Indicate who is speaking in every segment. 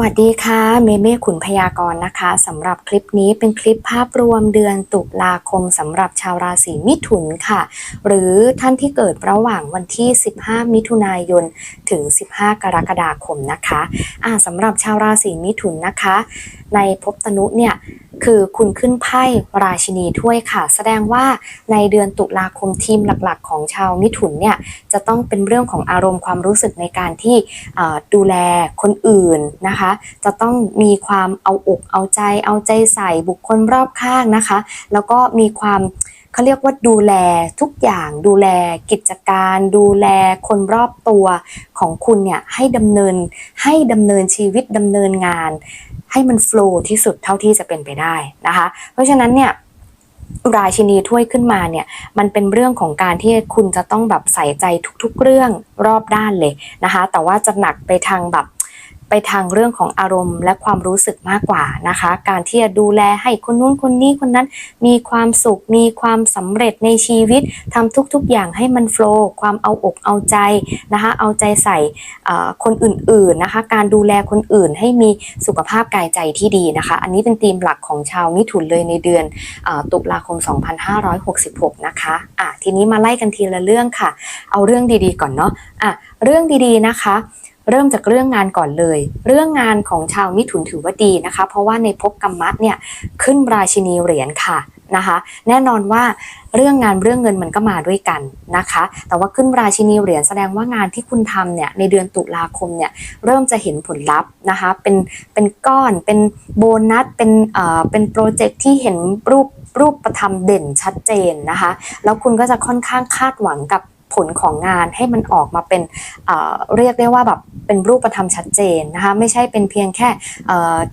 Speaker 1: วัสดีค่ะ เมเม่ขุนพยากรณ์นะคะสำหรับคลิปนี้เป็นคลิปภาพรวมเดือนตุลาคมสำหรับชาวราศีมิถุนค่ะ หรือท่านที่เกิดระหว่างวันที่ 15 มิถุนายน ถึง 15 กรกฎาคมนะคะอ่าสำหรับชาวราศีมิถุนนะคะ ในภพตนุเนี่ยคือคุณขึ้นไพ่ราชินีถ้วยค่ะ แสดงว่าในเดือนตุลาคมทีมหลักๆ ของชาวมิถุนเนี่ยจะต้องเป็นเรื่องของอารมณ์ความรู้สึกในการที่ดูแลคนอื่นนะคะ จะต้องมีความเอาอกเอาใจ เอาใจใส่บุคคลรอบข้างนะคะ แล้วก็มีความเขาเรียกว่าดูแลทุกอย่างดูแลกิจการ ดูแลคนรอบตัวของคุณเนี่ยให้ดำเนินให้ดำเนินชีวิตดำเนินงาน ให้มันโฟลูที่สุดเท่าที่จะเป็นไปได้นะคะ เพราะฉะนั้นเนี่ยราชินีถ้วยขึ้นมาเนี่ยมันเป็นเรื่องของการที่คุณจะต้องแบบใส่ใจทุกๆเรื่องรอบด้านเลยนะคะ แต่ว่าจะหนักไปทางแบบ ไปทางเรื่องของอารมณ์และความรู้สึกมากกว่านะคะ การที่จะดูแลให้คนนู้นคนนี้คนนั้นมีความสุข มีความสำเร็จในชีวิตทำทุกๆอย่างให้มันโฟล์ความเอาอกเอาใจนะคะ เอาใจใส่คนอื่นๆนะคะ การดูแลคนอื่นให้มีสุขภาพกายใจที่ดีนะคะ อันนี้เป็นธีมหลักของชาวมิถุนเลยในเดือนอตุลาคม 2566 นะคะอะทีนี้มาไล่กันทีละเรื่องค่ะ เอาเรื่องดีๆก่อนเนาะอะเรื่องดีๆนะคะ เริ่มจากเรื่องงานก่อนเลย เรื่องงานของชาวมิถุนถือว่าดีนะคะ เพราะว่าในภพกรรมะเนี่ยขึ้นราชินีเหรียญค่ะนะคะแน่นอนว่าเรื่องงานเรื่องเงินมันก็มาด้วยกันนะคะ แต่ว่าขึ้นราชินีเหรียญแสดงว่างานที่คุณทำเนี่ยในเดือนตุลาคมเนี่ยเริ่มจะเห็นผลลัพธ์นะคะเป็นเป็นก้อนเป็นโบนัสเป็นเอ่อเป็นโปรเจกต์ที่เห็นรูปรูปประธรรมเด่นชัดเจนนะคะ แล้วคุณก็จะค่อนข้างคาดหวังกับ ผลของงานให้มันออกมาเป็นเเรียกได้ว่าแบบเป็นรูปธรรมชัดเจนนะคะไม่ใช่เป็นเพียงแค่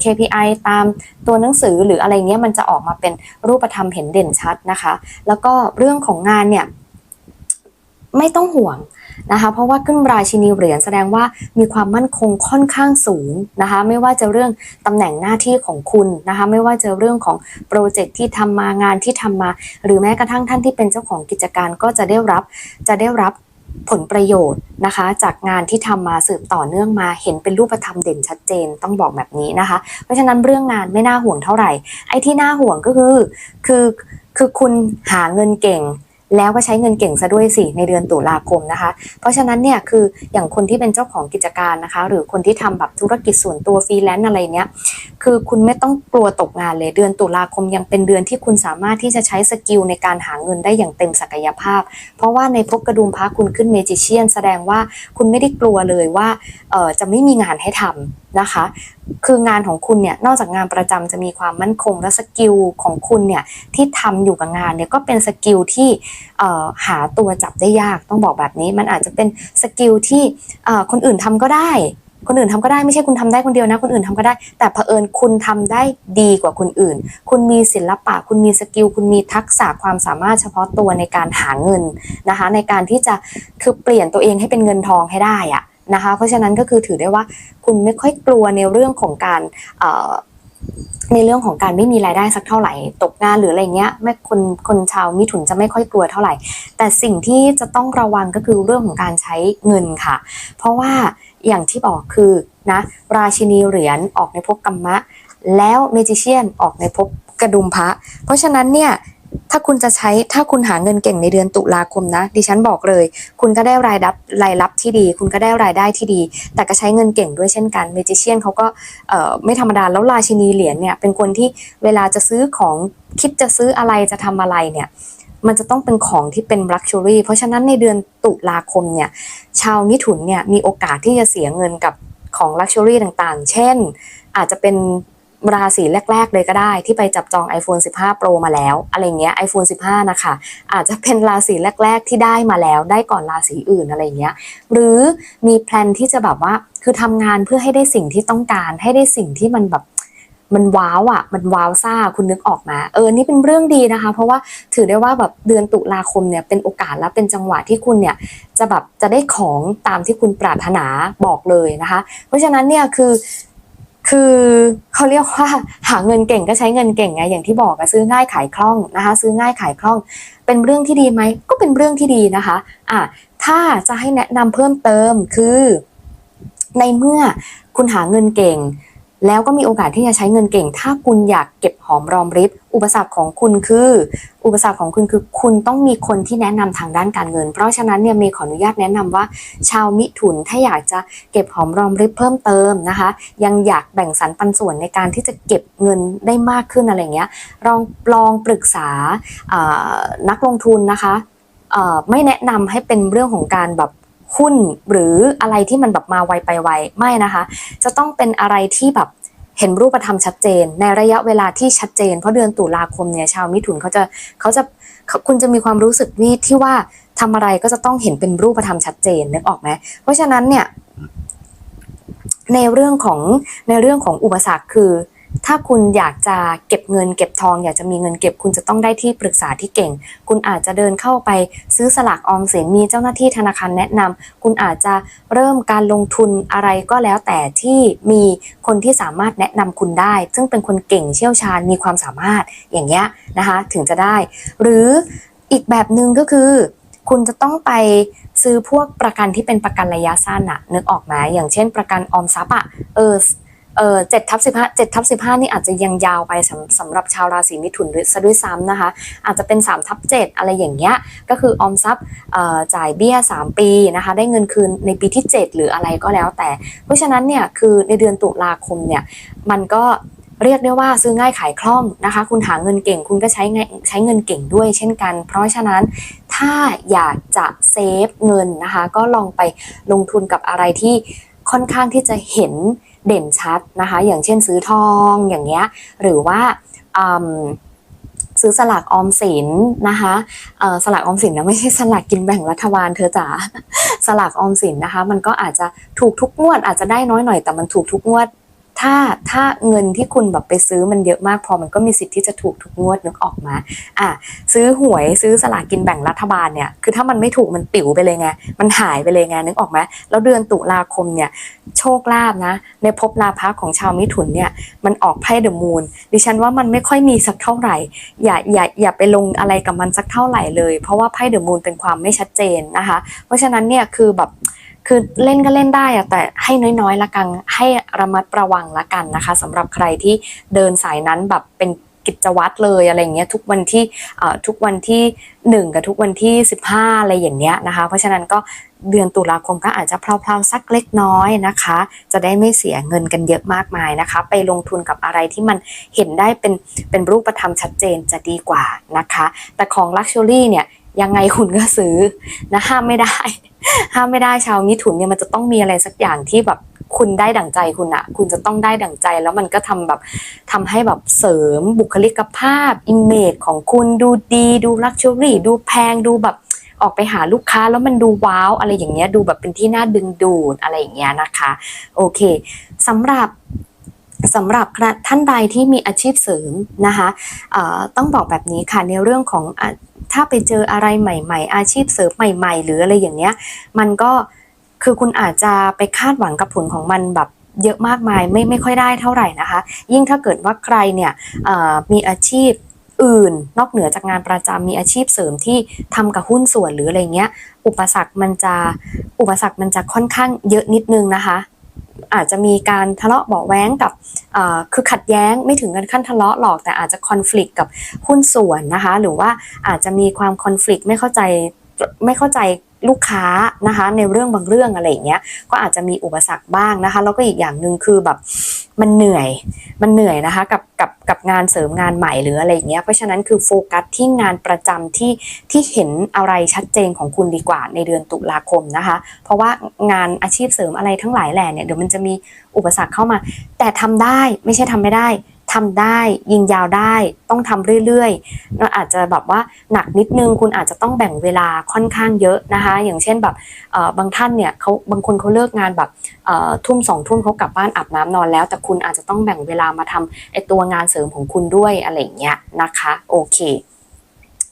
Speaker 1: KPI ตามตัวหนังสือหรืออะไรเงี้ยมันจะออกมาเป็นรูปธรรมเห็นเด่นชัดนะคะ แล้วก็เรื่องของงานเนี่ย ไม่ต้องห่วงนะคะ เพราะว่าขึ้นราชินีเหรียญแสดงว่ามีความมั่นคงค่อนข้างสูงนะคะ ไม่ว่าจะเรื่องตำแหน่งหน้าที่ของคุณนะคะ ไม่ว่าจะเรื่องของโปรเจกต์ที่ทำมางานที่ทำมา หรือแม้กระทั่งท่านที่เป็นเจ้าของกิจการก็จะได้รับจะได้รับผลประโยชน์นะคะ จากงานที่ทำมาสืบต่อเนื่องมาเห็นเป็นรูปธรรมเด่นชัดเจนต้องบอกแบบนี้นะคะ เพราะฉะนั้นเรื่องงานไม่น่าห่วงเท่าไหร่ ไอ้ที่น่าห่วงก็คือคือคือคุณหาเงินเก่ง แล้วก็ใช้เงินเก่งซะด้วยสิในเดือนตุลาคมนะคะ เพราะฉะนั้นเนี่ยคืออย่างคนที่เป็นเจ้าของกิจการนะคะ หรือคนที่ทำแบบธุรกิจส่วนตัวฟรีแลนซ์อะไรเนี้ยคือคุณไม่ต้องกลัวตกงานเลยเดือนตุลาคมยังเป็นเดือนที่คุณสามารถที่จะใช้สกิลในการหาเงินได้อย่างเต็มศักยภาพ เพราะว่าในพกระดุมพระคุณขึ้นเมจิเชียน แสดงว่าคุณไม่ได้กลัวเลยว่าเออจะไม่มีงานให้ทำนะคะ คืองานของคุณเนี่ยนอกจากงานประจำจะมีความมั่นคงและสกิลของคุณเนี่ยที่ทำอยู่กับงานเนี่ยก็เป็นสกิลที่หาตัวจับได้ยากต้องบอกแบบนี้ มันอาจจะเป็นสกิลที่คนอื่นทำก็ได้ คนอื่นทำก็ได้ไม่ใช่คุณทำได้คนเดียวนะ คนอื่นทำก็ได้ แต่เผอิญคุณทำได้ดีกว่าคนอื่น คุณมีศิลปะ คุณมีสกิล คุณมีทักษะความสามารถเฉพาะตัวในการหาเงินนะคะ ในการที่จะคือเปลี่ยนตัวเองให้เป็นเงินทองให้ได้อะนะคะ เพราะฉะนั้นก็คือถือได้ว่าคุณไม่ค่อยกลัวในเรื่องของการ ในเรื่องของการไม่มีรายได้สักเท่าไหร่ ตกงานหรืออะไรเงี้ยไม่คนคนชาวมิถุนจะไม่ค่อยกลัวเท่าไหร่ แต่สิ่งที่จะต้องระวังก็คือเรื่องของการใช้เงินค่ะ เพราะว่าอย่างที่บอกคือนะราชินีเหรียญออกในภพกัมมะ แล้วเมจิเชียนออกในภพกระดุมพระ เพราะฉะนั้นเนี่ย ถ้าคุณจะใช้ถ้าคุณหาเงินเก่งในเดือนตุลาคมนะ ดิฉันบอกเลย คุณก็ได้รายรับรายรับที่ดี คุณก็ได้รายได้ที่ดี แต่ก็ใช้เงินเก่งด้วยเช่นกันเมจิเชียนเขาก็ไม่ธรรมดาแล้วราชินีเหรียญเนี่ยเป็นคนที่เวลาจะซื้อของคิดจะซื้ออะไรจะทำอะไรเนี่ยมันจะต้องเป็นของที่เป็น luxury เพราะฉะนั้นในเดือนตุลาคมเนี่ยชาวมิถุนเนี่ยมีโอกาสที่จะเสียเงินกับของ luxury ต่างๆ เช่น อาจจะเป็น ราศีแรก ๆ เลยก็ได้ที่ไปจับจอง iPhone 15 Pro มาแล้ว อะไรเงี้ย iPhone 15 นะคะ อาจจะเป็นราศีแรก ๆ ที่ได้มาแล้ว ได้ก่อนราศีอื่นอะไรเงี้ย หรือมีแพลนที่จะแบบว่าคือทำงานเพื่อให้ได้สิ่งที่ต้องการ ให้ได้สิ่งที่มันแบบมันว้าวอะ มันว้าวซ่า คุณนึกออกมา เออ นี่เป็นเรื่องดีนะคะ เพราะว่าถือได้ว่าแบบเดือนตุลาคมเนี่ยเป็นโอกาสและเป็นจังหวะที่คุณเนี่ยจะแบบจะได้ของตามที่คุณปรารถนาบอกเลยนะคะ เพราะฉะนั้นเนี่ยคือ คือเขาเรียกว่าหาเงินเก่งก็ใช้เงินเก่งไงอย่างที่บอกอะซื้อง่ายขายคล่องนะคะ ซื้อง่ายขายคล่อง เป็นเรื่องที่ดีไหมก็เป็นเรื่องที่ดีนะคะอะถ้าจะให้แนะนำเพิ่มเติมคือ ในเมื่อคุณหาเงินเก่ง แล้วก็มีโอกาสที่จะใช้เงินเก่ง ถ้าคุณอยากเก็บหอมรอมริบ อุปสรรคของคุณคือ อุปสรรคของคุณคือ คุณต้องมีคนที่แนะนำทางด้านการเงิน เพราะฉะนั้นเนี่ยเมย์ขออนุญาตแนะนำว่า ชาวมิถุนถ้าอยากจะเก็บหอมรอมริบเพิ่มเติมนะคะ ยังอยากแบ่งสรรปันส่วนในการที่จะเก็บเงินได้มากขึ้นอะไรเงี้ยลองลองปรึกษานักลงทุนนะคะไม่แนะนำให้เป็นเรื่องของการแบบ หุ้นหรืออะไรที่มันแบบมาไวไปไวไม่นะคะ จะต้องเป็นอะไรที่แบบเห็นรูปธรรมชัดเจน ในระยะเวลาที่ชัดเจน เพราะเดือนตุลาคมเนี่ยชาวมิถุนเขาจะเขาจะคุณจะมีความรู้สึกนี่ที่ว่าทำอะไรก็จะต้องเห็นเป็นรูปธรรมชัดเจนนึกออกไหมเพราะฉะนั้นเนี่ยในเรื่องของในเรื่องของอุปสรรคคือ ถ้าคุณอยากจะเก็บเงินเก็บทอง อยากจะมีเงินเก็บคุณจะต้องได้ที่ปรึกษาที่เก่ง คุณอาจจะเดินเข้าไปซื้อสลากออมสินมีเจ้าหน้าที่ธนาคารแนะนำคุณอาจจะเริ่มการลงทุนอะไรก็แล้วแต่ที่มีคนที่สามารถแนะนำคุณได้ ซึ่งเป็นคนเก่งเชี่ยวชาญมีความสามารถอย่างเงี้ยนะคะถึงจะได้ หรืออีกแบบหนึ่งก็คือ คุณจะต้องไปซื้อพวกประกันที่เป็นประกันระยะสั้นอะนึกออกไหมอย่างเช่น ประกันออมทรัพย์อะเออ เออเจ็ดทับสิบห้าเจ็ดทับสิบห้านี่อาจจะยังยาวไปสำสำหรับชาวราศีมิถุนด้วยซะด้วยซ้ำนะคะ อาจจะเป็น3ทับ7อะไรอย่างเงี้ยก็คือออมทรัพย์เอ่อจ่ายเบี้ย3ปีนะคะได้เงินคืนในปีที่7หรืออะไรก็แล้วแต่ เพราะฉะนั้นเนี่ยคือในเดือนตุลาคมเนี่ยมันก็เรียกได้ว่าซื้อง่ายขายคล่องนะคะ คุณหาเงินเก่งคุณก็ใช้ใช้เงินเก่งด้วยเช่นกัน เพราะฉะนั้นถ้าอยากจะเซฟเงินนะคะ ก็ลองไปลงทุนกับอะไรที่ค่อนข้างที่จะเห็น เด่นชัดนะคะ อย่างเช่นซื้อทองอย่างเงี้ยหรือว่าซื้อสลากออมสินนะคะสลากออมสินนะไม่ใช่สลากกินแบ่งรัฐบาลเธอจ๋าสลากออมสินนะคะ มันก็อาจจะถูกทุกงวดอาจจะได้น้อยหน่อยแต่มันถูกทุกงวด ถ้าถ้าเงินที่คุณแบบไปซื้อมันเยอะมากพอมันก็มีสิทธิ์ที่จะถูกทุกงวดนึกออกมาอะซื้อหวยซื้อสลากินแบ่งรัฐบาลเนี่ยคือถ้ามันไม่ถูกมันปิ๋วไปเลยไงมันหายไปเลยไงนึกออกไหมแล้วเดือนตุลาคมเนี่ยโชคลาภนะ ในภพลาภของชาวมิถุนเนี่ยมันออกไพ่เดอะมูนดิฉันว่ามันไม่ค่อยมีสักเท่าไหร่ อย่าอย่าอย่าไปลงอะไรกับมันสักเท่าไหร่เลย เพราะว่าไพ่เดอะมูนเป็นความไม่ชัดเจนนะคะ เพราะฉะนั้นเนี่ยคือแบบ คือเล่นก็เล่นได้อะแต่ให้น้อยๆละกัน ให้ระมัดระวังละกันนะคะสำหรับใครที่เดินสายนั้นแบบเป็นกิจวัตรเลยอะไรเงี้ยทุกวันที่เอ่อทุกวันที่หนึ่งกับทุกวันที่ 15 อะไรอย่างเงี้ยนะคะ เพราะฉะนั้นก็เดือนตุลาคมก็อาจจะเพลาๆสักเล็กน้อยนะคะ จะได้ไม่เสียเงินกันเยอะมากมายนะคะ ไปลงทุนกับอะไรที่มันเห็นได้เป็นเป็นรูปธรรมชัดเจนจะดีกว่านะคะ แต่ของ Luxury เนี่ย ยังไงคุณก็ซื้อนะห้ามไม่ได้ ห้ามไม่ได้ชาวมิถุนเนี่ยมันจะต้องมีอะไรสักอย่างที่แบบคุณได้ดั่งใจคุณอะคุณจะต้องได้ดั่งใจแล้วมันก็ทำแบบทำให้แบบเสริมบุคลิกภาพอิมเมจของคุณดูดีดูลักชัวรี่ดูแพงดูแบบออกไปหาลูกค้าแล้วมันดูว้าวอะไรอย่างเงี้ยดูแบบเป็นที่น่าดึงดูดอะไรอย่างเงี้ยนะคะโอเคสำหรับสำหรับท่านใดที่มีอาชีพเสริมนะคะต้องบอกแบบนี้ค่ะในเรื่องของ ถ้าไปเจออะไรใหม่ ๆ อาชีพเสริมใหม่ ๆ หรืออะไรอย่างเงี้ย มันก็คือคุณอาจจะไปคาดหวังกับผลของมันแบบเยอะมากมายไม่ไม่ค่อยได้เท่าไหร่นะคะ ยิ่งถ้าเกิดว่าใครเนี่ยมีอาชีพอื่น นอกเหนือจากงานประจำมีอาชีพเสริมที่ทำกับหุ้นส่วนหรืออะไรเงี้ย อุปสรรคมันจะอุปสรรคมันจะค่อนข้างเยอะนิดนึงนะคะ อาจจะมีการทะเลาะเบาแว้งกับคือขัดแย้งไม่ถึงกันขั้นทะเลาะหรอก แต่อาจจะคอน FLICT กับหุ้นส่วนนะคะ หรือว่าอาจจะมีความคอน FLICT ไม่เข้าใจไม่เข้าใจ ลูกค้านะคะในเรื่องบางเรื่องอะไรอย่างเงี้ยก็อาจจะมีอุปสรรคบ้างนะคะแล้วก็อีกอย่างหนึ่งคือแบบมันเหนื่อยมันเหนื่อยนะคะกับกับกับงานเสริมงานใหม่หรืออะไรอย่างเงี้ยเพราะฉะนั้นคือโฟกัสที่งานประจำที่ที่เห็นอะไรชัดเจนของคุณดีกว่าในเดือนตุลาคมนะคะ เพราะว่างานอาชีพเสริมอะไรทั้งหลายแหล่เนี่ยเดี๋ยวมันจะมีอุปสรรคเข้ามา แต่ทำได้ไม่ใช่ทำไม่ได้ ทำได้ยิงยาวได้ต้องทำเรื่อยๆเราอาจจะแบบว่าหนักนิดนึงคุณอาจจะต้องแบ่งเวลาค่อนข้างเยอะนะคะ อย่างเช่นแบบบางท่านเนี่ยเขาบางคนเขาเลิกงานแบบทุ่มสองทุ่มเขากลับบ้านอาบน้ำนอนแล้ว แต่คุณอาจจะต้องแบ่งเวลามาทำไอตัวงานเสริมของคุณด้วยอะไรอย่างเงี้ยนะคะโอเค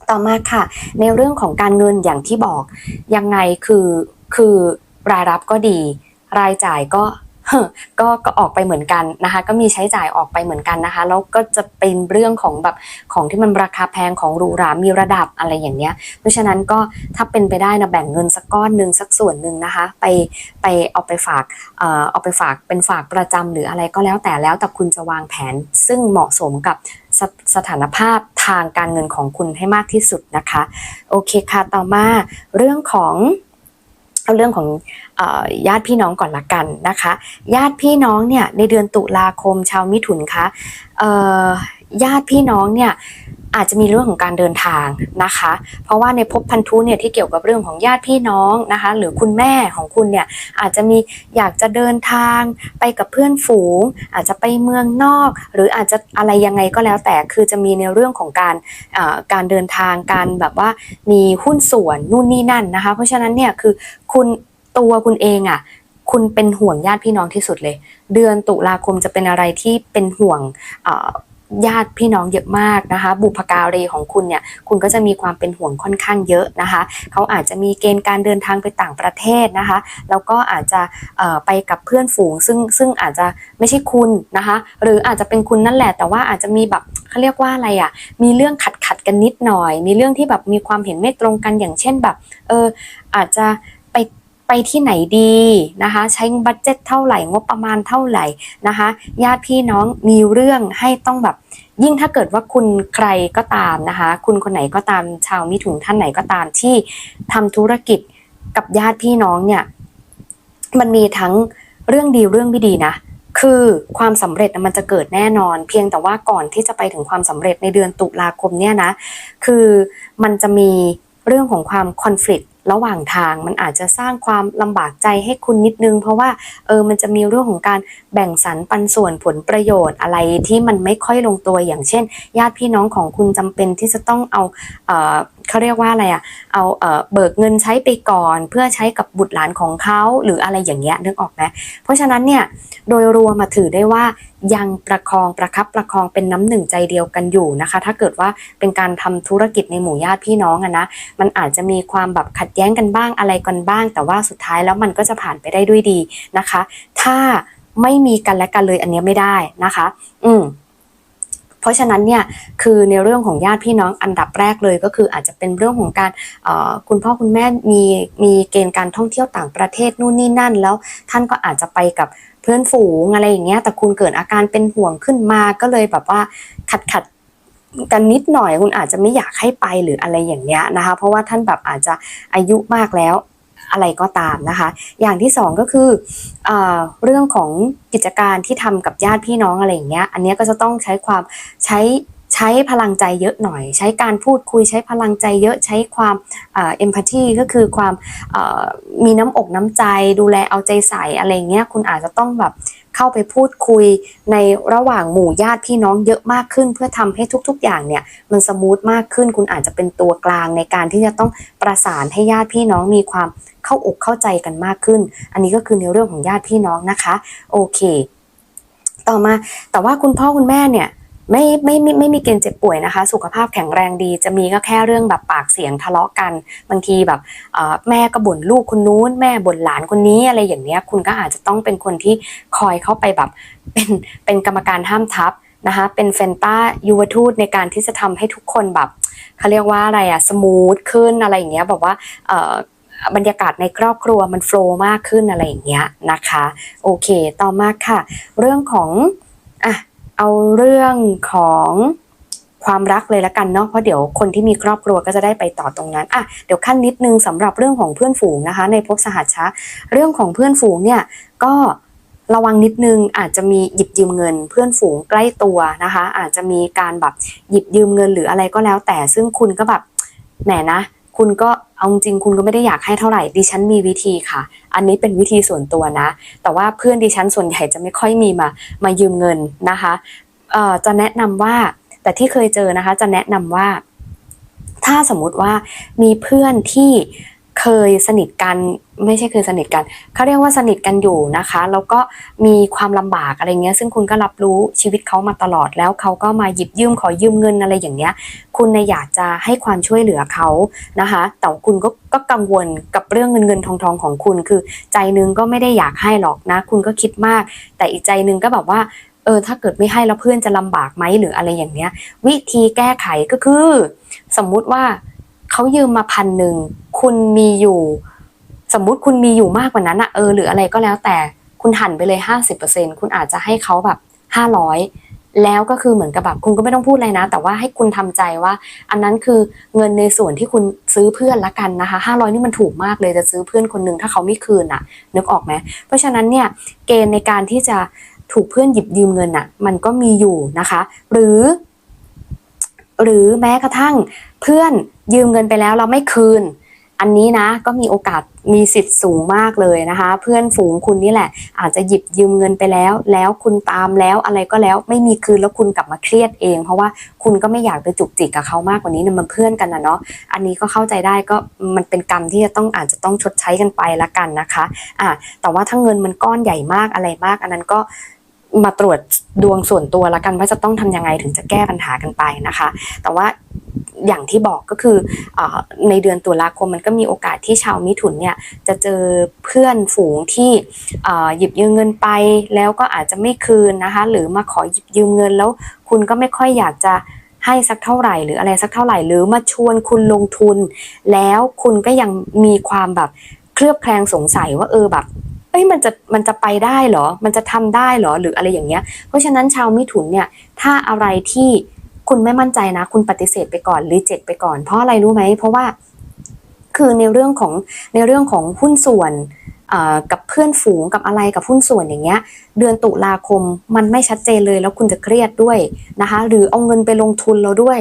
Speaker 1: ต่อมาค่ะ ในเรื่องของการเงินอย่างที่บอกยังไงคือคือรายรับก็ดี รายจ่ายก็ ก็ก็ออกไปเหมือนกันนะคะ ก็มีใช้จ่ายออกไปเหมือนกันนะคะ แล้วก็จะเป็นเรื่องของแบบของที่มันราคาแพงของหรูหรามีระดับอะไรอย่างเงี้ย เพราะฉะนั้นก็ถ้าเป็นไปได้นะแบ่งเงินสักก้อนหนึ่งสักส่วนหนึ่งนะคะ ไปไปเอาไปฝากเอ่อเอาไปฝากเป็นฝากประจำหรืออะไรก็แล้วแต่แล้วแต่คุณจะวางแผน ซึ่งเหมาะสมกับสสถานภาพทางการเงินของคุณให้มากที่สุดนะคะ โอเคค่ะต่อมาเรื่องของ เอาเรื่องของอญาติพี่น้องก่อนละกันนะคะ ญาติพี่น้องเนี่ยในเดือนตุลาคมชาวมิถุนคะเอ่อญาติพี่น้องเนี่ย อาจจะมีเรื่องของการเดินทางนะคะ เพราะว่าในภพพันธุเนี่ยที่เกี่ยวกับเรื่องของญาติพี่น้องนะคะ หรือคุณแม่ของคุณเนี่ยอาจจะมีอยากจะเดินทางไปกับเพื่อนฝูง อาจจะไปเมืองนอก หรืออาจจะอะไรยังไงก็แล้วแต่คือจะมีในเรื่องของการการเดินทางการแบบว่ามีหุ้นส่วนนู่นนี่นั่นนะคะ เพราะฉะนั้นเนี่ยคือคุณตัวคุณเองอะคุณเป็นห่วงญาติพี่น้องที่สุดเลย เดือนตุลาคมจะเป็นอะไรที่เป็นห่วง ญาติพี่น้องเยอะมากนะคะ บุพการีของคุณเนี่ย คุณก็จะมีความเป็นห่วงค่อนข้างเยอะนะคะ เขาอาจจะมีเกณฑ์การเดินทางไปต่างประเทศนะคะ แล้วก็อาจจะไปกับเพื่อนฝูง ซึ่งซึ่งอาจจะไม่ใช่คุณนะคะ หรืออาจจะเป็นคุณนั่นแหละ แต่ว่าอาจจะมีแบบเขาเรียกว่าอะไรอะ่ะ มีเรื่องขัดขัดกันนิดหน่อย มีเรื่องที่แบบมีความเห็นไม่ตรงกันอย่างเช่นแบบ เอออาจจะ ไปที่ไหนดีนะคะ ใช้บัตเจ็ตเท่าไหร่งบประมาณเท่าไหร่นะคะญาติพี่น้องมีเรื่องให้ต้องแบบ ยิ่งถ้าเกิดว่าคุณใครก็ตามนะคะ คุณคนไหนก็ตามชาวมิถุนท่านไหนก็ตามที่ทำธุรกิจกับญาติพี่น้องเนี่ยมันมีทั้งเรื่องดีเรื่องไม่ดีนะคือความสำเร็จมันจะเกิดแน่นอน เพียงแต่ว่าก่อนที่จะไปถึงความสำเร็จในเดือนตุลาคมเนี่ยนะ คือมันจะมีเรื่องของความคอน FLICT ระหว่างทางมันอาจจะสร้างความลำบากใจให้คุณนิดนึง เพราะว่าเออมันจะมีเรื่องของการแบ่งสรรปันส่วนผลประโยชน์อะไรที่มันไม่ค่อยลงตัวอย่างเช่น ญาติพี่น้องของคุณจำเป็นที่จะต้องเอาเออ เขาเรียกว่าอะไรอะเอาเออเบิกเงินใช้ไปก่อน เพื่อใช้กับบุตรหลานของเขาหรืออะไรอย่างเงี้ยนึกออกไหมเพราะฉะนั้นเนี่ยโดยรวมมาถือได้ว่ายังประคองประคับประคองเป็นน้ำหนึ่งใจเดียวกันอยู่นะคะ ถ้าเกิดว่าเป็นการทำธุรกิจในหมู่ญาติพี่น้องอะนะมันอาจจะมีความแบบขัดแย้งกันบ้างอะไรกันบ้าง แต่ว่าสุดท้ายแล้วมันก็จะผ่านไปได้ด้วยดีนะคะ ถ้าไม่มีกันและกันเลยอันนี้ไม่ได้นะคะ อืม เพราะฉะนั้นเนี่ยคือในเรื่องของญาติพี่น้องอันดับแรกเลยก็คืออาจจะเป็นเรื่องของการคุณพ่อคุณแม่มีมีเกณฑ์การท่องเที่ยวต่างประเทศนู่นนี่นั่น แล้วท่านก็อาจจะไปกับเพื่อนฝูงอะไรอย่างเงี้ยแต่คุณเกิดอาการเป็นห่วงขึ้นมาก็เลยแบบว่าขัดขัดกันนิดหน่อยคุณอาจจะไม่อยากให้ไปหรืออะไรอย่างเงี้ยนะคะ เพราะว่าท่านแบบอาจจะอายุมากแล้ว อะไรก็ตามนะคะ อย่างที่สองก็คือเอเรื่องของกิจการที่ทำกับญาติพี่น้องอะไรอย่างเงี้ย อันเนี้ยก็จะต้องใช้ความใช้ใช้พลังใจเยอะหน่อย ใช้การพูดคุยใช้พลังใจเยอะใช้ความเอ็มพัตตีก็คือความมีน้ำอกน้ำใจดูแลเอาใจใส่อะไรเงี้ยคุณอาจจะต้องแบบ เข้าไปพูดคุยในระหว่างหมู่ญาติพี่น้องเยอะมากขึ้น เพื่อทำให้ทุก ๆ อย่างเนี่ยมันสมูทมากขึ้น คุณอาจจะเป็นตัวกลางในการที่จะต้องประสานให้ญาติพี่น้องมีความเข้าอกเข้าใจกันมากขึ้น อันนี้ก็คือในเรื่องของญาติพี่น้องนะคะ โอเค ต่อมาแต่ว่าคุณพ่อคุณแม่เนี่ย ไม่ไม่ไม่ไม่มีเกณฑ์เจ็บป่วยนะคะ สุขภาพแข็งแรงดี จะมีก็แค่เรื่องแบบปากเสียงทะเลาะกัน บางทีแบบแม่ก็บ่นลูกคนนู้น แม่บ่นหลานคนนี้อะไรอย่างเนี้ยคุณก็อาจจะต้องเป็นคนที่คอยเข้าไปแบบเป็นเป็นกรรมการห้ามทับนะคะเป็นเฟนต้ายูวทูตในการที่จะทำให้ทุกคนแบบเขาเรียกว่าอะไรอะสมูทขึ้นอะไรอย่างเงี้ยแบบว่าบรรยากาศในครอบครัวมันโฟล์มากขึ้นอะไรอย่างเงี้ยนะคะ โอเค ต่อมาค่ะ เรื่องของอะ เอาเรื่องของความรักเลยละกันเนาะเพราะเดี๋ยวคนที่มีครอบครัวก็จะได้ไปต่อตรงนั้นอะเดี๋ยวขั้นนิดนึงสำหรับเรื่องของเพื่อนฝูงนะคะ ในภพสหัชชะ เรื่องของเพื่อนฝูงเนี่ยก็ระวังนิดนึงอาจจะมีหยิบยืมเงิน เพื่อนฝูงใกล้ตัวนะคะ อาจจะมีการแบบหยิบยืมเงินหรืออะไรก็แล้วแต่ซึ่งคุณก็แบบแหมนะ คุณก็เอาจริงคุณก็ไม่ได้อยากให้เท่าไหร่ดิฉันมีวิธีค่ะ อันนี้เป็นวิธีส่วนตัวนะ แต่ว่าเพื่อนดิฉันส่วนใหญ่จะไม่ค่อยมีมามายืมเงินนะคะเอ่อจะแนะนำว่าแต่ที่เคยเจอนะคะ จะแนะนำว่า ถ้าสมมุติว่ามีเพื่อนที่ เคยสนิทกันไม่ใช่เคยสนิทกันเขาเรียกว่าสนิทกันอยู่นะคะ แล้วก็มีความลำบากอะไรเงี้ย ซึ่งคุณก็รับรู้ชีวิตเขามาตลอดแล้วเขาก็มาหยิบยืมขอยืมเงินอะไรอย่างเงี้ย คุณเนอยากจะให้ความช่วยเหลือเขานะคะ แต่คุณก็ก็กังวลกับเรื่องเงินเงินทองทองของคุณ คือ ใจนึงก็ไม่ได้อยากให้หรอกนะ คุณก็คิดมาก แต่อีกใจนึงก็แบบว่าเออถ้าเกิดไม่ให้แล้วเพื่อนจะลำบากไหมหรืออะไรอย่างเนี้ย วิธีแก้ไขก็คือ สมมุติว่า เขายืมมาพันหนึ่งคุณมีอยู่ สมมุติคุณมีอยู่มากกว่านั้นอะเออหรืออะไรก็แล้วแต่คุณหันไปเลยห้าสิบเปอร์เซ็นคุณอาจจะให้เขาแบบห้าร้อยแล้วก็คือเหมือนกับแบบคุณก็ไม่ต้องพูดอะไรนะ แต่ว่าให้คุณทำใจว่า อันนั้นคือเงินในส่วนที่คุณซื้อเพื่อนละกันนะคะห้าร้อยนี่มันถูกมากเลยจะซื้อเพื่อนคนหนึ่งถ้าเขาไม่คืนอะนึกออกไหมเพราะฉะนั้นเนี่ยเกณฑ์ในการที่จะถูกเพื่อนหยิบยืมเงินอะมันก็มีอยู่นะคะ หรือ หรือแม้กระทั่งเพื่อน ยืมเงินไปแล้วเราไม่คืน อันนี้นะก็มีโอกาสมีสิทธิ์สูงมากเลยนะคะ เพื่อนฝูงคุณนี่แหละ อาจจะหยิบยืมเงินไปแล้ว แล้วคุณตามแล้วอะไรก็แล้วไม่มีคืนแล้วคุณกลับมาเครียดเอง เพราะว่าคุณก็ไม่อยากไปจุกจิกกับเขามากกว่านี้เนี่ยมันเพื่อนกันนะเนาะอันนี้ก็เข้าใจได้ก็มันเป็นกรรมที่จะต้องอาจจะต้องชดใช้กันไปละกันนะคะอะแต่ว่าถ้าเงินมันก้อนใหญ่มากอะไรมาก อันนั้นก็ มาตรวจดวงส่วนตัวละกันว่าจะต้องทำยังไงถึงจะแก้ปัญหากันไปนะคะ แต่ว่าอย่างที่บอกก็คืออในเดือนตุลาคมมันก็มีโอกาสที่ชาวมิถุนเนี่ยจะเจอเพื่อนฝูงที่หยิบยืมเงินไป แล้วก็อาจจะไม่คืนนะคะ หรือมาขอหยิบยืมเงินแล้วคุณก็ไม่ค่อยอยากจะให้สักเท่าไหร่หรืออะไรสักเท่าไหร่หรือมาชวนคุณลงทุน แล้วคุณก็ยังมีความแบบเคลือบแคลงสงสัยว่าเออแบบ เอ้ยมันจะมันจะไปได้เหรอ มันจะทำได้เหรอหรืออะไรอย่างเงี้ย เพราะฉะนั้นชาวมิถุนเนี่ยถ้าอะไรที่คุณไม่มั่นใจนะ คุณปฏิเสธไปก่อนรีเจ็คไปก่อน เพราะอะไรรู้ไหมเพราะว่าคือในเรื่องของในเรื่องของหุ้นส่วนกับเพื่อนฝูงกับอะไรกับหุ้นส่วนอย่างเงี้ย เดือนตุลาคมมันไม่ชัดเจนเลยแล้วคุณจะเครียดด้วยนะคะ หรือเอาเงินไปลงทุนเราด้วย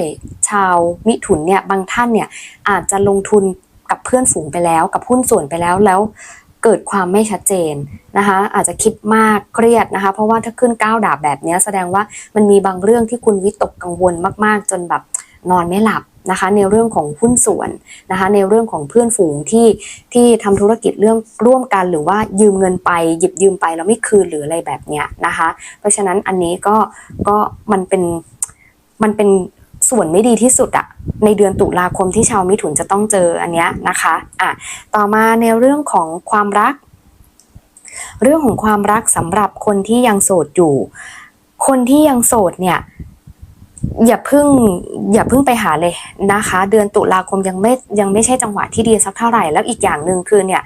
Speaker 1: ชาวมิถุนเนี่ยบางท่านเนี่ยอาจจะลงทุนกับเพื่อนฝูงไปแล้ว กับหุ้นส่วนไปแล้วแล้ว เกิดความไม่ชัดเจนนะคะ อาจจะคิดมากเครียดนะคะ เพราะว่าถ้าขึ้นก้าวดาบแบบนี้แสดงว่ามันมีบางเรื่องที่คุณวิตกกังวลมาก ๆ จนแบบนอนไม่หลับนะคะ ในเรื่องของหุ้นส่วนนะคะ ในเรื่องของเพื่อนฝูงที่ที่ทำธุรกิจเรื่องร่วมกันหรือว่ายืมเงินไป หยิบยืมไปแล้วไม่คืนหรืออะไรแบบเนี้ยนะคะ เพราะฉะนั้นอันนี้ก็ก็มันเป็นมันเป็น ส่วนไม่ดีที่สุดอะในเดือนตุลาคมที่ชาวมิถุนจะต้องเจออันเนี้ยนะคะอะต่อมาในเรื่องของความรัก เรื่องของความรักสำหรับคนที่ยังโสดอยู่ คนที่ยังโสดเนี่ย อย่าพึ่งอย่าพึ่งไปหาเลยนะคะ เดือนตุลาคมยังไม่ยังไม่ใช่จังหวะที่ดีสักเท่าไหร่แล้วอีกอย่างหนึ่งคือเนี่ย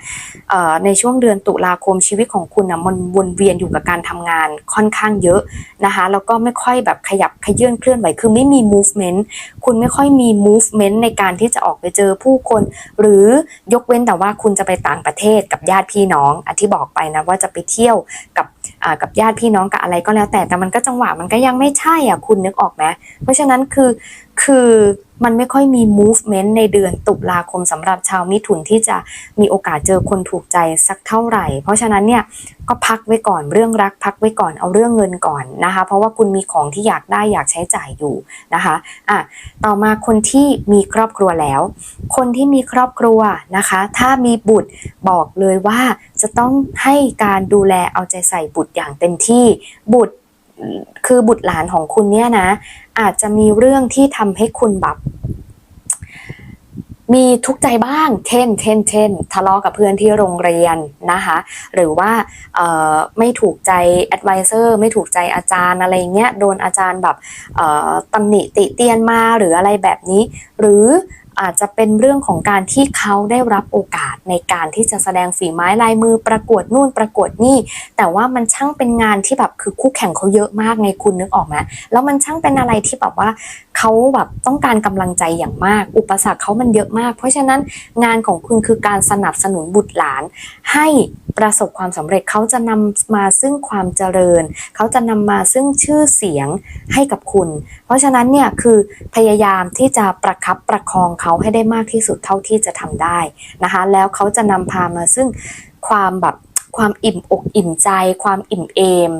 Speaker 1: ในช่วงเดือนตุลาคมชีวิตของคุณนะมันวนเวียนอยู่กับการทำงานค่อนข้างเยอะนะคะแล้วก็ไม่ค่อยแบบขยับขยื่นเคลื่อนไหวคือไม่มี movement คุณไม่ค่อยมี movement ในการที่จะออกไปเจอผู้คน หรือยกเว้นแต่ว่าคุณจะไปต่างประเทศกับญาติพี่น้องอที่บอกไปนะว่าจะไปเที่ยวกับ กับญาติพี่น้องกับอะไรก็แล้วแต่แต่มันก็จังหวะมันก็ยังไม่ใช่อะคุณนึกออกไหมเพราะฉะนั้นคือ คือมันไม่ค่อยมี movement ในเดือนตุลาคมสำหรับชาวมิถุนที่จะมีโอกาสเจอคนถูกใจสักเท่าไหร่ เพราะฉะนั้นเนี่ยก็พักไว้ก่อนเรื่องรักพักไว้ก่อนเอาเรื่องเงินก่อนนะคะ เพราะว่าคุณมีของที่อยากได้อยากใช้จ่ายอยู่นะคะอะต่อมาคนที่มีครอบครัวแล้ว คนที่มีครอบครัวนะคะ ถ้ามีบุตรบอกเลยว่าจะต้องให้การดูแลเอาใจใส่บุตรอย่างเต็มที่บุตร คือบุตรหลานของคุณเนี่ยนะ อาจจะมีเรื่องที่ทำให้คุณแบบมีทุกข์ใจบ้าง เช่น เช่น เช่น ทะเลาะกับเพื่อนที่โรงเรียนนะคะ หรือว่าไม่ถูกใจ advisor ไม่ถูกใจอาจารย์อะไรเงี้ย โดนอาจารย์แบบตำหนิติเตียนมาหรืออะไรแบบนี้ หรือ อาจจะเป็นเรื่องของการที่เขาได้รับโอกาสในการที่จะแสดงฝีไม้ลายมือประกวดนู่นประกวดนี่ แต่ว่ามันช่างเป็นงานที่แบบคือคู่แข่งเขาเยอะมากไงคุณนึกออกไหมแล้วมันช่างเป็นอะไรที่แบบว่าเขาแบบต้องการกำลังใจอย่างมาก อุปสรรคเขามันเยอะมาก เพราะฉะนั้นงานของคุณคือการสนับสนุนบุตรหลาน ให้ประสบความสำเร็จเขาจะนำมาซึ่งความเจริญ เขาจะนำมาซึ่งชื่อเสียงให้กับคุณ เพราะฉะนั้นเนี่ยคือพยายามที่จะประคับประคองเขาให้ได้มากที่สุดเท่าที่จะทำได้นะคะ แล้วเขาจะนำพามาซึ่งความแบบความอิ่มอกอิ่มใจ ความอิ่มเอม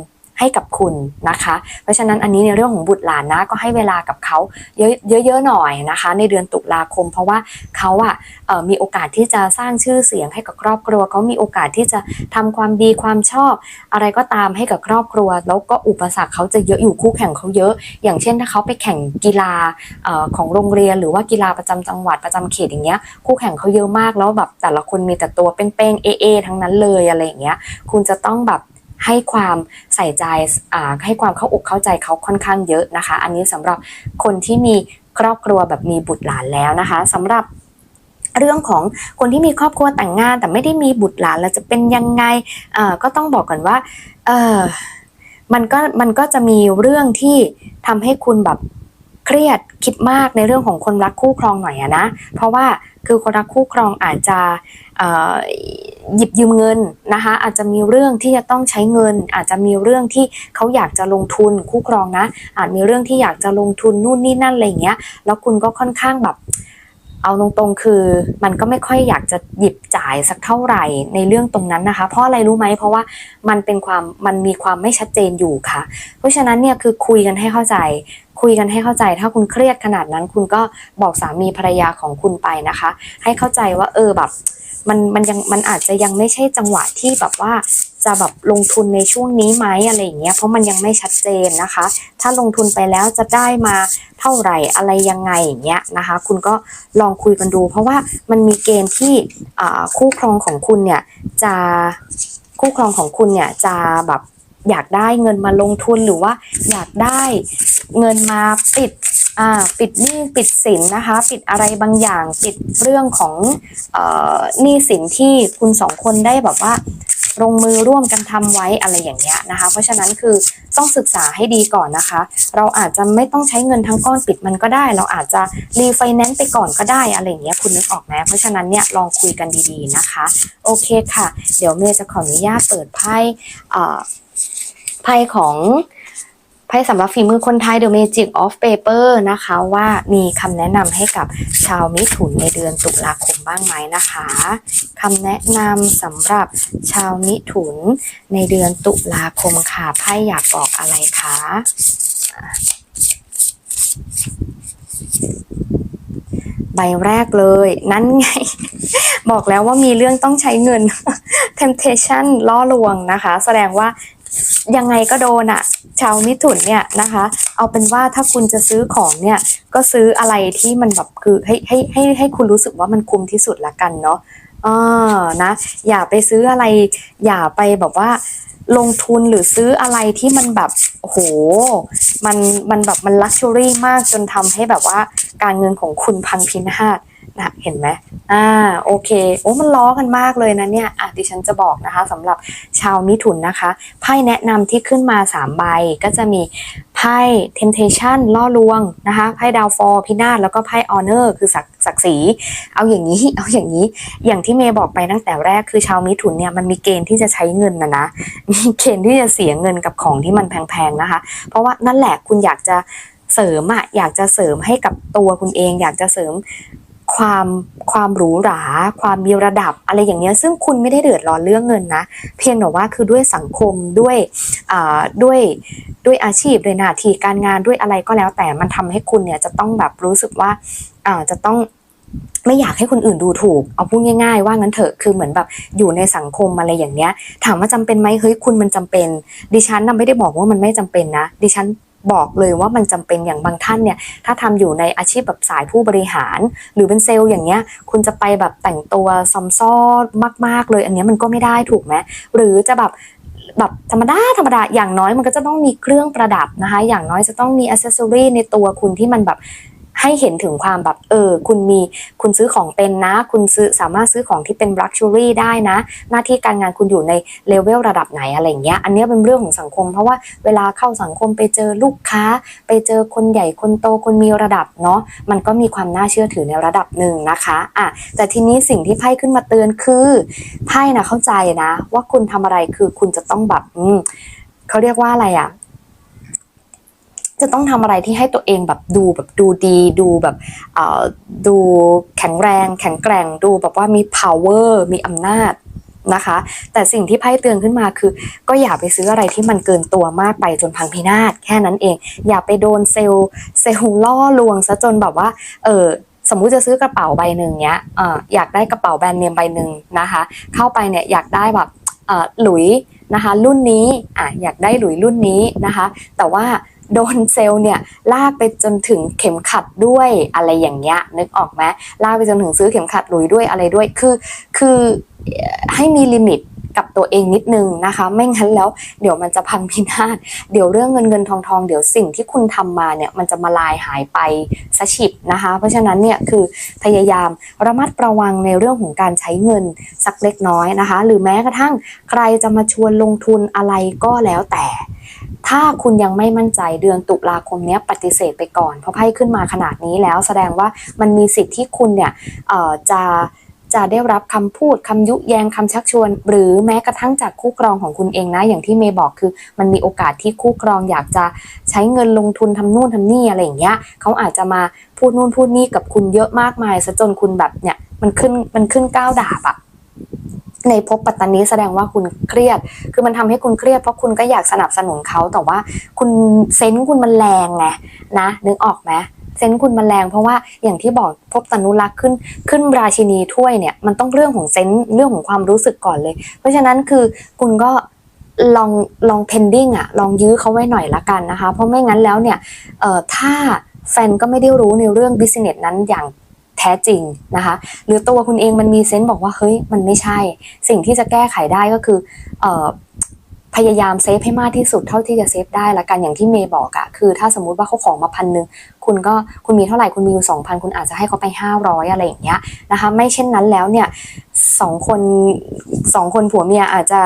Speaker 1: ให้กับคุณนะคะ เพราะฉะนั้นอันนี้ในเรื่องของบุตรหลานนะก็ให้เวลากับเขาเยอะๆหน่อยนะคะ ในเดือนตุลาคม เพราะว่าเขาอะเอ่อมีโอกาสที่จะสร้างชื่อเสียงให้กับครอบครัวเขามีโอกาสที่จะทำความดีความชอบ อะไรก็ตามให้กับครอบครัว แล้วก็อุปสรรคเขาจะเยอะอยู่คู่แข่งเขาเยอะ อย่างเช่นถ้าเขาไปแข่งกีฬาออของโรงเรียนหรือว่ากีฬาประจำจังหวัดประจำเขตอย่างเงี้ยคู่แข่งเขาเยอะมากแล้วแบบแต่ละคนมีแต่ตัวเป้งๆเอเอทั้งนั้นเลยอะไรอย่างเงี้ยคุณจะต้องแบบ ให้ความใส่ใจให้ความเข้าอกเข้าใจเขาค่อนข้างเยอะนะคะ อันนี้สำหรับคนที่มีครอบครัวแบบมีบุตรหลานแล้วนะคะสำหรับเรื่องของคนที่มีครอบครัวแต่งงาน แต่ไม่ได้มีบุตรหลานแล้วจะเป็นยังไงก็ต้องบอกก่อนว่ามันก็มันก็จะมีเรื่องที่ทำให้คุณแบบ เครียดคิดมากในเรื่องของคนรักคู่ครองหน่อยอะนะ เพราะว่าคือคนรักคู่ครองอาจจะหยิบยืมเงินนะคะอาจจะมีเรื่องที่จะต้องใช้เงิน อาจจะมีเรื่องที่เขาอยากจะลงทุนคู่ครองนะ อาจมีเรื่องที่อยากจะลงทุนนู่นนี่นั่นอะไรอย่างเงี้ยแล้วคุณก็ค่อนข้างแบบเอาตรงๆ คือมันก็ไม่ค่อยอยากจะหยิบจ่ายสักเท่าไหร่ในเรื่องตรงนั้นนะคะ เพราะอะไรรู้ไหมเพราะว่ามันเป็นความมันมีความไม่ชัดเจนอยู่ค่ะ เพราะฉะนั้นเนี่ยคือคุยกันให้เข้าใจ คุยกันให้เข้าใจ ถ้าคุณเครียดขนาดนั้น คุณก็บอกสามีภรรยาของคุณไปนะคะ ให้เข้าใจว่าเออแบบมันมันยังมันอาจจะยังไม่ใช่จังหวะที่แบบว่าจะแบบลงทุนในช่วงนี้ไหมอะไรอย่างเงี้ยเพราะมันยังไม่ชัดเจนนะคะ ถ้าลงทุนไปแล้วจะได้มาเท่าไหร่อะไรยังไงอย่างเงี้ยนะคะ คุณก็ลองคุยกันดู เพราะว่ามันมีเกณฑ์ที่คู่ครองของคุณเนี่ยจะคู่ครองของคุณเนี่ยจะแบบ อยากได้เงินมาลงทุนหรือว่าอยากได้เงินมาปิดอ่าปิดหนี้ปิดสินนะคะ ปิดอะไรบางอย่างปิดเรื่องของเอ่อหนี้สินที่คุณสองคนได้แบบว่าลงมือร่วมกันทำไว้อะไรอย่างเงี้ยนะคะ เพราะฉะนั้นคือต้องศึกษาให้ดีก่อนนะคะ เราอาจจะไม่ต้องใช้เงินทั้งก้อนปิดมันก็ได้ เราอาจจะรีไฟแนนซ์ไปก่อนก็ได้อะไรอย่างเงี้ยคุณนึกออกไหมเพราะฉะนั้นเนี่ยลองคุยกันดีๆนะคะ โอเคค่ะ เดี๋ยวเมย์จะขออนุญาตเปิดไพ่ ไพ่ของไพ่สำหรับฝีมือคนไทย The Magic of Paper นะคะว่ามีคำแนะนำให้กับชาวมิถุนในเดือนตุลาคมบ้างไหมนะคะคำแนะนำสำหรับชาวมิถุนในเดือนตุลาคมค่ะไพ่อยากบอกอะไรคะอะใบแรกเลย นั่นไง บอกแล้วว่ามีเรื่องต้องใช้เงิน temptation ล่อลวงนะคะ แสดงว่า ยังไงก็โดนอะชาวมิถุนเนี่ยนะคะ เอาเป็นว่าถ้าคุณจะซื้อของเนี่ย ก็ซื้ออะไรที่มันแบบคือให้ให้ให้ให้คุณรู้สึกว่ามันคุ้มที่สุดละกันเนาะอ่านะ อย่าไปซื้ออะไร อย่าไปแบบว่าลงทุนหรือซื้ออะไรที่มันแบบโอ้โห มันมันแบบมันลักชัวรี่มากจนทำให้แบบว่าการเงินของคุณพังพินาศ นะเห็นไหมอ่าโอเคโอ้มันล้อกันมากเลยนะเนี่ยอะดิฉันจะบอกนะคะสำหรับชาวมิถุนนะคะไพ่แนะนำที่ขึ้นมา 3 ใบก็จะมีไพ่ temptation ล่อลวงนะคะไพ่ดาวฟอร์พินาศแล้วก็ไพ่ honor คือศักศักดิ์ศรีเอาอย่างนี้เอาอย่างนี้อย่างที่เมย์บอกไปตั้งแต่แรกคือชาวมิถุนเนี่ยมันมีเกณฑ์ที่จะใช้เงินนะนะมีเกณฑ์ที่จะเสียเงินกับของที่มันแพงๆนะคะ เพราะว่านั่นแหละคุณอยากจะเสริมอะอยากจะเสริมให้กับตัวคุณเอง อยากจะเสริม ความความหรูหรา ความมีระดับอะไรอย่างเงี้ยซึ่งคุณไม่ได้เดือดร้อนเรื่องเงินนะ เพียงแต่ว่าคือด้วยสังคมด้วยอ่าด้วยด้วยอาชีพด้วยหน้าที่การงานด้วยอะไรก็แล้ว แต่มันทำให้คุณเนี่ยจะต้องแบบรู้สึกว่าอ่าจะต้องไม่อยากให้คนอื่นดูถูก เอาพูดง่าย ๆ ว่างั้นเถอะคือเหมือนแบบอยู่ในสังคมอะไรอย่างเนี้ย ถามว่าจำเป็นไหมเฮ้ยคุณมันจำเป็น ดิฉันน่ะไม่ได้บอกว่ามันไม่จำเป็นนะ ดิฉัน บอกเลยว่ามันจำเป็นอย่างบางท่านเนี่ยถ้าทำอยู่ในอาชีพแบบสายผู้บริหาร หรือเป็นเซลล์อย่างเงี้ยคุณจะไปแบบแต่งตัวซอมซ้อมาก ๆ เลย อันเนี้ยมันก็ไม่ได้ถูกไหมหรือจะแบบแบบธรรมดาธรรมดาอย่างน้อยมันก็จะต้องมีเครื่องประดับนะคะ อย่างน้อยจะต้องมีอ c เซสซอรีในตัวคุณที่มันแบบ ให้เห็นถึงความแบบเออ คุณมีคุณซื้อของเป็นนะ คุณซื้อสามารถซื้อของที่เป็น luxury ได้นะ หน้าที่การงานคุณอยู่ในเลเวลระดับไหนอะไรเงี้ยอันเนี้ยเป็นเรื่องของสังคม เพราะว่าเวลาเข้าสังคมไปเจอลูกค้า ไปเจอคนใหญ่คนโตคนมีระดับเนาะมันก็มีความน่าเชื่อถือในระดับหนึ่งนะคะอะแต่ทีนี้สิ่งที่ไพ่ขึ้นมาเตือนคือไพ่นะเข้าใจนะ ว่าคุณทำอะไรคือคุณจะต้องแบบอืมเขาเรียกว่าอะไรอะ จะต้องทำอะไรที่ให้ตัวเองแบบดูแบบดูดีดูแบบดูแข็งแรง แข็งแกร่งดูแบบว่ามี power มีอำนาจนะคะ แต่สิ่งที่ไพ่เตือนขึ้นมาคือ ก็อย่าไปซื้ออะไรที่มันเกินตัวมากไปจนพังพินาศแค่นั้นเอง อย่าไปโดนเซลล์เซลล์ล่อลวงซะจนแบบว่าเออสมมุติจะซื้อกระเป๋าใบหนึ่งเนี้ยออยากได้กระเป๋าแบรนด์เนมใบหนึ่งนะคะ เข้าไปเนี่ยอยากได้แบบหลุยนะคะรุ่นนี้อะอยากได้หลุยรุ่นนี้นะคะ แต่ว่า โดนเซลล์เนี่ยลากไปจนถึงเข็มขัดด้วยอะไรอย่างเงี้ยนึกออกไหมลากไปจนถึงซื้อเข็มขัดหลุยด้วยอะไรด้วยคือคือเอ่อให้มีลิมิตกับตัวเองนิดนึงนะคะ ไม่งั้นแล้วเดี๋ยวมันจะพังพินาศเดี๋ยวเรื่องเงินเงินทองทองเดี๋ยวสิ่งที่คุณทำมาเนี่ยมันจะมาลายหายไปซะฉิบนะคะ เพราะฉะนั้นเนี่ยคือพยายามระมัดระวังในเรื่องของการใช้เงินสักเล็กน้อยนะคะ หรือแม้กระทั่งใครจะมาชวนลงทุนอะไรก็แล้วแต่ ถ้าคุณยังไม่มั่นใจเดือนตุลาคมนี้ปฏิเสธไปก่อน เพราะไพ่ขึ้นมาขนาดนี้แล้ว แสดงว่ามันมีสิทธิ์ที่คุณเนี่ยจะจะได้รับคำพูดคำยุแยงคำชักชวน หรือแม้กระทั่งจากคู่ครองของคุณเองนะ อย่างที่เมย์บอกคือ มันมีโอกาสที่คู่ครองอยากจะใช้เงินลงทุนทำนู่นทำนี่อะไรอย่างเงี้ยเขาอาจจะมาพูดนู่นพูดนี่กับคุณเยอะมากมายซะจนคุณแบบเนี่ยมันขึ้นมันขึ้นก้าวดาบอะ ในภพปัตตานีแสดงว่าคุณเครียด คือมันทำให้คุณเครียดเพราะคุณก็อยากสนับสนุนเขาแต่ว่าคุณเซนส์คุณมันแรงไงนะนึกออกไหมเซนส์คุณมันแรงเพราะว่าอย่างที่บอกภพตนุรักษ์ขึ้นขึ้นราชินีถ้วยเนี่ยมันต้องเรื่องของเซนส์เรื่องของความรู้สึกก่อนเลย เพราะฉะนั้นคือคุณก็ลองลอง pending อะลองยื้อเขาไว้หน่อยละกันนะคะ เพราะไม่งั้นแล้วเนี่ยเอ่อถ้าแฟนก็ไม่ได้รู้ในเรื่อง business นั้นอย่าง แท้จริงนะคะ หรือตัวคุณเองมันมีเซนต์บอกว่าเฮ้ยมันไม่ใช่ สิ่งที่จะแก้ไขได้ก็คืออ พยายามเซฟให้มากที่สุดเท่าที่จะเซฟได้ละกันอย่างที่เมย์บอกอะคือถ้าสมมุติว่าเขาของมาพันหนึ่งคุณก็คุณมีเท่าไหร่คุณมีอยู่สองพันคุณอาจจะให้เขาไปห้าร้อยอะไรอย่างเงี้ยนะคะไม่เช่นนั้นแล้วเนี่ยสองคนสองคนผัวเมียอาจจะ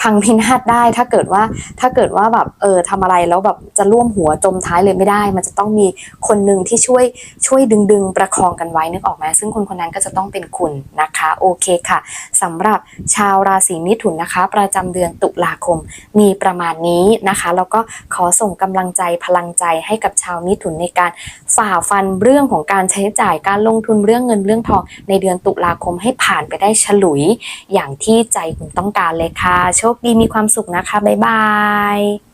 Speaker 1: พังพินาศได้ ถ้าเกิดว่าถ้าเกิดว่าแบบเออทำอะไรแล้วแบบจะร่วมหัวจมท้ายเลยไม่ได้ มันจะต้องมีคนหนึ่งที่ช่วยช่วยดึงดึงประคองกันไว้นึกออกไหมซึ่งคนคนนั้นก็จะต้องเป็นคุณนะคะ โอเคค่ะสำหรับชาวราศีมิถุนนะคะ ประจำเดือนตุลาคมมีประมาณนี้นะคะ แล้วก็ขอส่งกำลังใจพลังใจให้กับชาวมิถุนในการฝ่าฟันเรื่องของการใช้จ่ายการลงทุนเรื่องเงินเรื่องทอง ในเดือนตุลาคมให้ผ่านไปได้ฉลุย อย่างที่ใจคุณต้องการเลยค่ะ โชคดีมีความสุขนะคะ บ๊ายบาย